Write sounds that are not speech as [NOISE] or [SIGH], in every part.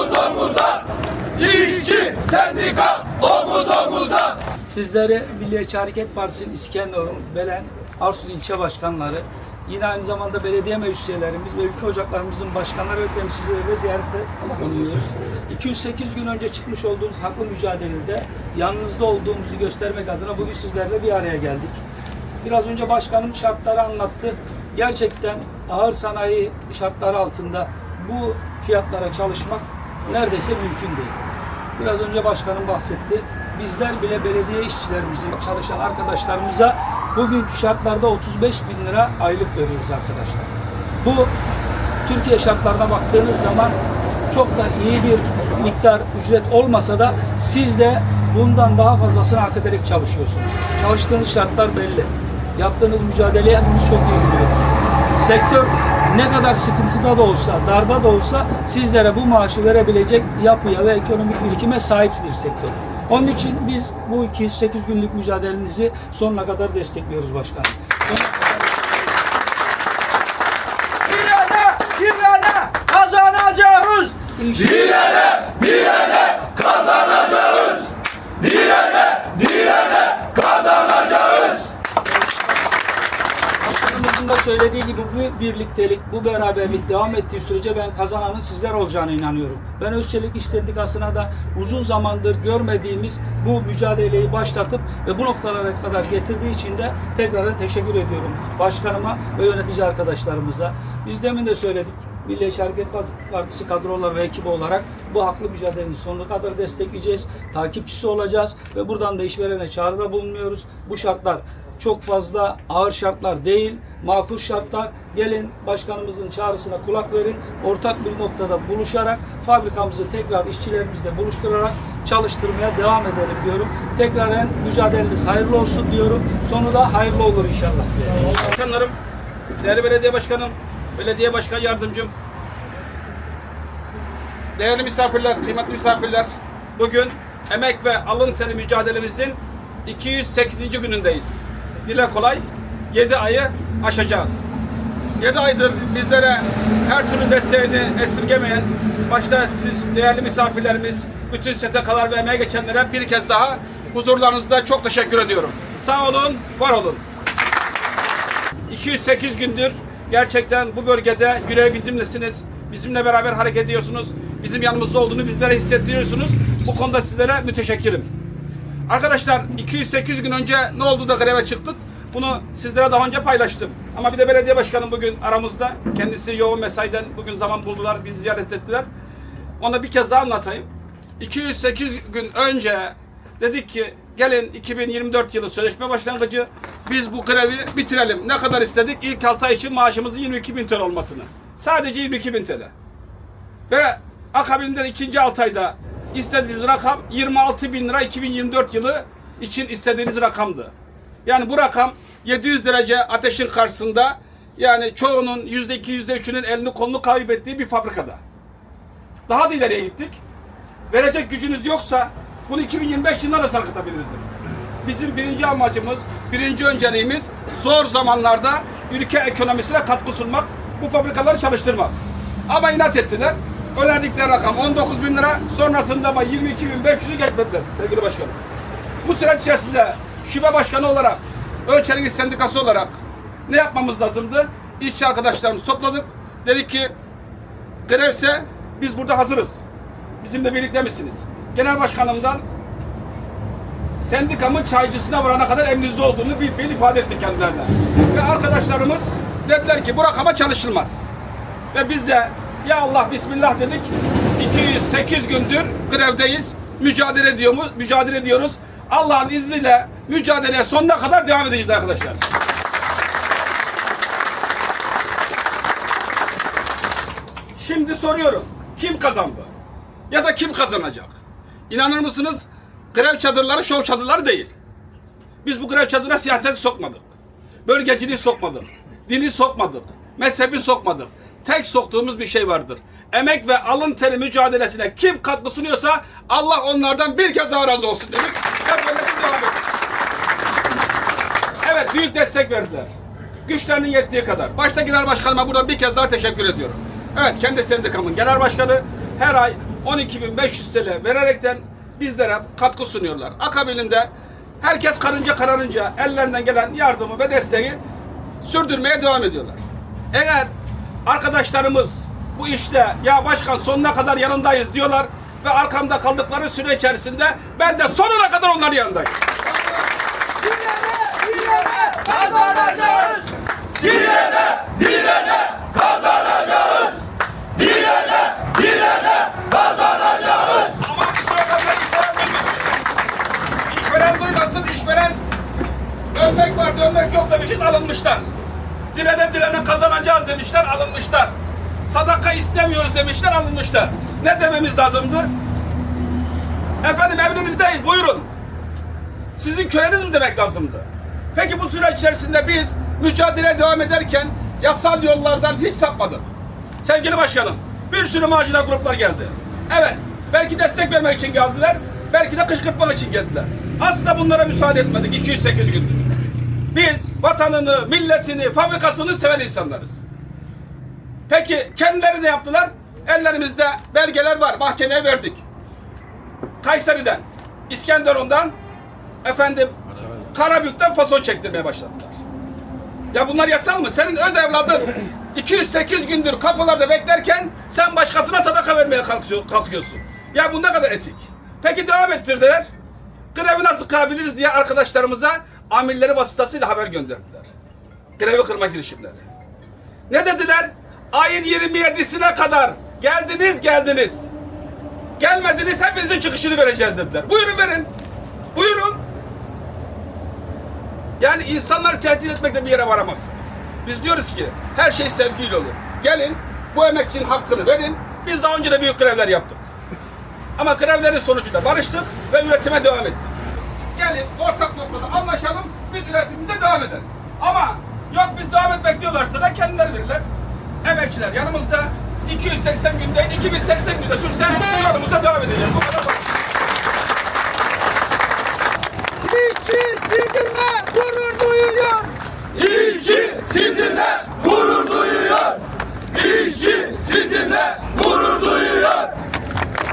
omuz omuza. İşçi, sendika, omuz omuza. Sizleri Milliyetçi Hareket Partisi'nin İskenderun, Belen, Arsuz ilçe başkanları, yine aynı zamanda belediye meclis üyelerimiz ve ülke ocaklarımızın başkanları ve temsilcileri de ziyarette bulunuyoruz. 208 gün önce çıkmış olduğumuz haklı mücadelede yanınızda olduğumuzu göstermek adına bugün sizlerle bir araya geldik. Biraz önce başkanım şartları anlattı. Gerçekten ağır sanayi şartları altında bu fiyatlara çalışmak neredeyse mümkün değil. Biraz önce başkanım bahsetti. Bizler bile belediye işçilerimizin çalışan arkadaşlarımıza bugünkü şartlarda 35 bin lira aylık veriyoruz arkadaşlar. Bu Türkiye şartlarına baktığınız zaman çok da iyi bir miktar ücret olmasa da siz de bundan daha fazlasını hak ederek çalışıyorsunuz. Çalıştığınız şartlar belli. Yaptığınız mücadeleyi hepimiz çok iyi biliyoruz. Sektör ne kadar sıkıntıda da olsa, darda da olsa sizlere bu maaşı verebilecek yapıya ve ekonomik birikime sahip bir sektör. Onun için biz bu 208 günlük mücadelenizi sonuna kadar destekliyoruz başkanım. Direne, direne kazanacağız. Direne, direne kazanacağız. Direne, direne kazanacağız. Başkanımızın da söylediği gibi bu birliktelik, bu beraberlik devam ettiği sürece ben kazananın sizler olacağına inanıyorum. Ben Özçelik İş Sendikası'na da uzun zamandır görmediğimiz bu mücadeleyi başlatıp ve bu noktalara kadar getirdiği için de tekrar teşekkür ediyorum başkanıma ve yönetici arkadaşlarımıza. Biz demin de söyledik. Milliyetçi Hareket Partisi kadroları ve ekibi olarak bu haklı mücadelenin sonuna kadar destekleyeceğiz. Takipçisi olacağız ve buradan da işverene çağrıda bulunuyoruz. Bu şartlar çok fazla ağır şartlar değil, makul şartlar. Gelin başkanımızın çağrısına kulak verin. Ortak bir noktada buluşarak fabrikamızı tekrar işçilerimizle buluşturarak çalıştırmaya devam edelim diyorum. Tekraren mücadeleniz hayırlı olsun diyorum. Sonu da hayırlı olur inşallah. Başkanlarım, değerli belediye başkanım, belediye başkan yardımcım, değerli misafirler, kıymetli misafirler, bugün emek ve alın teri mücadelemizin 208. günündeyiz. Dile kolay 7 ayı aşacağız. 7 aydır bizlere her türlü desteğini esirgemeyen, başta siz değerli misafirlerimiz, bütün STK'lar ve emeğe geçenlere bir kez daha huzurlarınızda çok teşekkür ediyorum. Sağ olun, var olun. 208 gündür gerçekten bu bölgede yüreği bizimlesiniz. Bizimle beraber hareket ediyorsunuz. Bizim yanımızda olduğunu bizlere hissettiriyorsunuz. Bu konuda sizlere müteşekkirim. Arkadaşlar 208 gün önce ne oldu da greve çıktık? Bunu sizlere daha önce paylaştım. Ama bir de belediye başkanım bugün aramızda. Kendisi yoğun mesaiden bugün zaman buldular, bizi ziyaret ettiler. Ona bir kez daha anlatayım. 208 gün önce dedik ki gelin 2024 yılı sözleşme başlangıcı biz bu grevi bitirelim. Ne kadar istedik? İlk 6 ay için maaşımızın 22 bin TL olmasını. Sadece 22 bin TL. Ve akabinde de ikinci 6 ayda istediğimiz rakam 26 bin lira 2024 yılı için istediğimiz rakamdı. Yani bu rakam 700 derece ateşin karşısında yani çoğunun %2 %3'ünün elini kolunu kaybettiği bir fabrikada. Daha da ileriye gittik. Verecek gücünüz yoksa bunu 2025 yılına da sarkıtabiliriz. Bizim birinci amacımız, birinci önceliğimiz zor zamanlarda ülke ekonomisine katkı sunmak, bu fabrikaları çalıştırmak. Ama inat ettiler. Önerdikleri rakam 19 bin lira, sonrasında ama 22 bin 500'ü geçmediler sevgili başkanım. Bu süreç içerisinde şube başkanı olarak, Ölçelik İş Sendikası olarak ne yapmamız lazımdı? İşçi arkadaşlarımızı topladık. Dedik ki grevse biz burada hazırız. Bizimle birlikte misiniz? Genel başkanımdan sendikamın çaycısına varana kadar emrinizde olduğunu bir fiil ifade etti kendilerine. Ve arkadaşlarımız dediler ki bu rakama çalışılmaz. Ve biz de ya Allah Bismillah dedik. 208 gündür grevdeyiz. Mücadele ediyor mu? Mücadele ediyoruz. Allah'ın izniyle mücadeleye sonuna kadar devam edeceğiz arkadaşlar. Şimdi soruyorum. Kim kazandı? Ya da kim kazanacak? İnanır mısınız? Grev çadırları şov çadırları değil. Biz bu grev çadırına siyaset sokmadık. Bölgeciliği sokmadık. Dini sokmadık. Mezhebi sokmadık. Tek soktuğumuz bir şey vardır. Emek ve alın teri mücadelesine kim katkı sunuyorsa Allah onlardan bir kez daha razı olsun dedik. Hep devam ettik. Evet büyük destek verdiler. Güçlerinin yettiği kadar. Başta genel başkanıma buradan bir kez daha teşekkür ediyorum. Evet kendi sendikamın genel başkanı her ay 12.500 TL vererekten bizlere katkı sunuyorlar. Akabininde herkes karınca kararınca ellerinden gelen yardımı ve desteği sürdürmeye devam ediyorlar. Eğer arkadaşlarımız bu işte ya başkan sonuna kadar yanındayız diyorlar ve arkamda kaldıkları süre içerisinde ben de sonuna kadar onların yanındayım. Kazanacağız. Direne, direne kazanacağız. Direne, direne kazanacağız. Ama bu sırada işveren duymasın. İşveren duymasın, işveren dönmek var, dönmek yok demişiz, alınmışlar. Direne direne kazanacağız demişler, alınmışlar. Sadaka istemiyoruz demişler, alınmışlar. Ne dememiz lazımdı? Efendim emrinizdeyiz, buyurun. Sizin köleniz mi demek lazımdı? Peki bu süre içerisinde biz mücadele devam ederken yasal yollardan hiç sapmadık. Sevgili başkanım, bir sürü marjinal gruplar geldi. Evet, belki destek vermek için geldiler, belki de kışkırtmak için geldiler. Aslında bunlara müsaade etmedik 208 gündür. Biz vatanını, milletini, fabrikasını seven insanlarız. Peki kendileri ne yaptılar? Ellerimizde belgeler var, mahkemeye verdik. Kayseri'den, İskenderun'dan, efendim Karabük'ten fason çektirmeye başladılar. Ya bunlar yasal mı? Senin öz evladın [CLEARS THROAT] 208 gündür kapılarda beklerken sen başkasına sadaka vermeye kalkıyor- kalkıyorsun. Ya bu ne kadar etik? Peki devam ettirdiler. Grevi nasıl kırabiliriz diye arkadaşlarımıza amirleri vasıtasıyla haber gönderdiler. Grevi kırma girişimleri. Ne dediler? Ayın 27'sine kadar geldiniz geldiniz. Gelmediniz hepinizin çıkışını vereceğiz dediler. Buyurun verin. Buyurun. Yani insanları tehdit etmekle bir yere varamazsınız. Biz diyoruz ki her şey sevgiyle olur. Gelin bu emekçinin hakkını verin. Biz daha önce de büyük grevler yaptık. Ama grevlerin sonucunda barıştık ve üretime devam ettik. Gelin ortak noktada anlaşalım, biz üretimimize devam edelim. Ama yok biz devam etmek diyorlarsa da kendileri verirler. Emekçiler yanımızda 280 günde, 2080 günde sürse yolumuza devam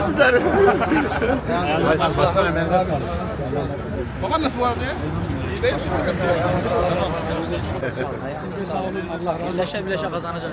sendika. Baban nasıl bu arada ya? İyi değil mi? Sıkıntı yok. Birleşe birleşe kazanacağız.